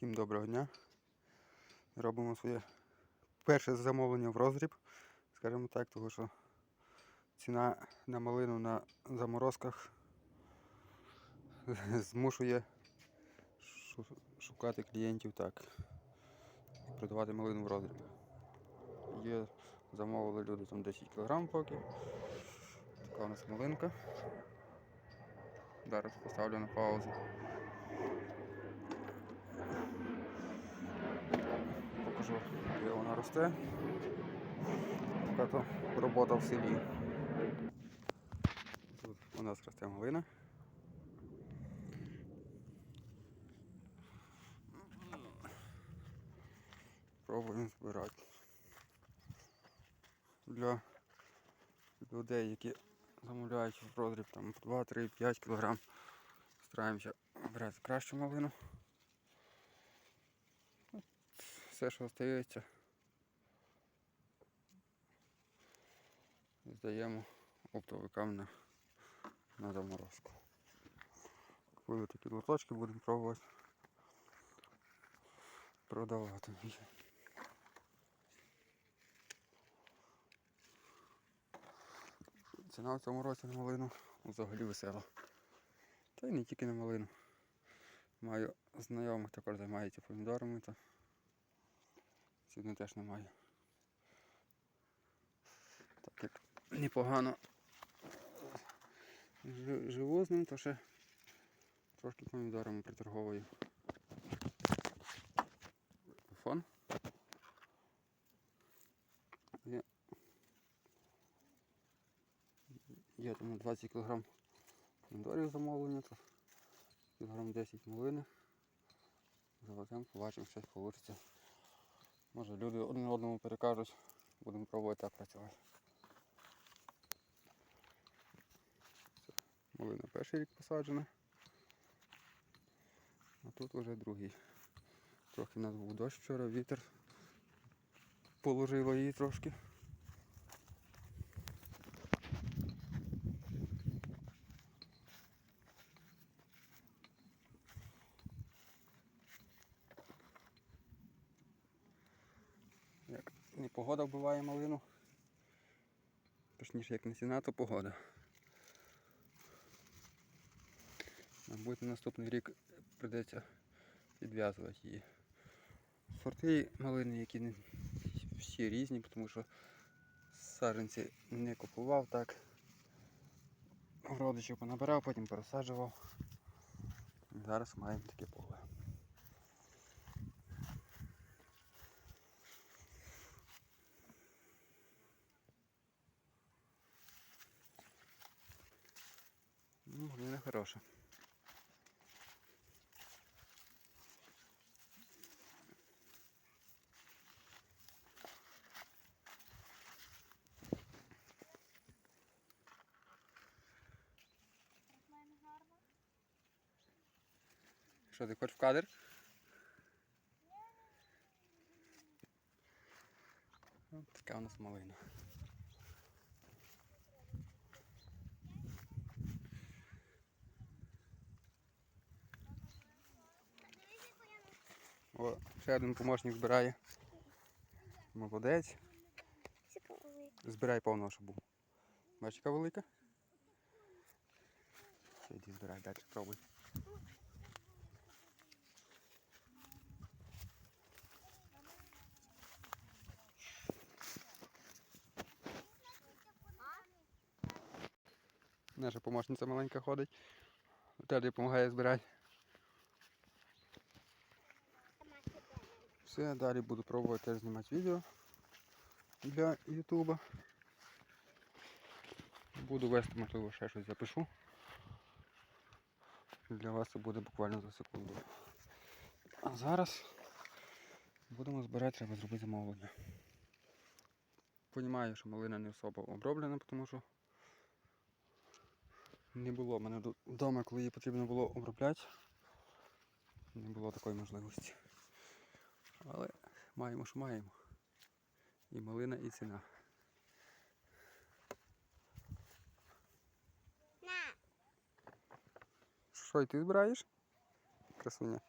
Всім доброго дня. Робимо своє перше замовлення в роздріб, скажімо так, тому що ціна на малину на заморозках змушує шукати клієнтів так продавати малину в роздріб. Є, замовили люди там 10 кг поки. Така у нас малинка. Зараз поставлю на паузу. Покажу, де вона росте. Така то робота в селі. Тут у нас росте малина. Пробуємо збирати. Для людей, які замовляють в роздріб там 2, 3, 5 кг, стараємося брати кращу малину. Все, що остається, здаємо оптовикам на, на заморозку. Купили такі лоточки, будемо пробувати продавати. Ціна в цьому році на малину взагалі весела. Та й не тільки на малину. Маю знайомих також займаються помідорами, то Сьогодні теж немає. Так як непогано живу з ним, то ще трошки помідорами приторговую. Фон. Є, є там на 20 кг помідорів замовлення, то кілограм 10 малини. Завеземо, побачимо, щось вийде. Може люди один одному перекажуть, будемо пробувати так працювати. Малина перший рік посаджена. А тут вже другий. Трохи в нас був дощ вчора, вітер. Положило її трошки. Як не погода вбиває малину. Точніше, як не ціна, то погода. Мабуть, на наступний рік прийдеться підв'язувати її. Сорти малини, які не всі різні, тому що саджанці не купував так. Родичів понабирав, потім пересаджував. Зараз маємо таке поле. Хороша. Що ти хочеш в кадр? Ось така у нас малина. О, ще один помощник збирає. Молодець. Збирай повного, щоб був. Бачиш, яка велика? Все, йди збирай, далі пробуй. Наша помощниця маленька ходить. Теж допомагає збирати. Все, далі буду пробувати теж знімати відео для Ютуба. Буду вести, можливо, ще щось запишу. Для вас це буде буквально за секунду. А зараз будемо збирати, треба зробити замовлення. Понімаю, що малина не особо оброблена, тому що не було мене вдома, коли її потрібно було обробляти. Не було такої можливості. Але маємо, що маємо. І малина, і ціна. Що, і ти збираєш? Красуня.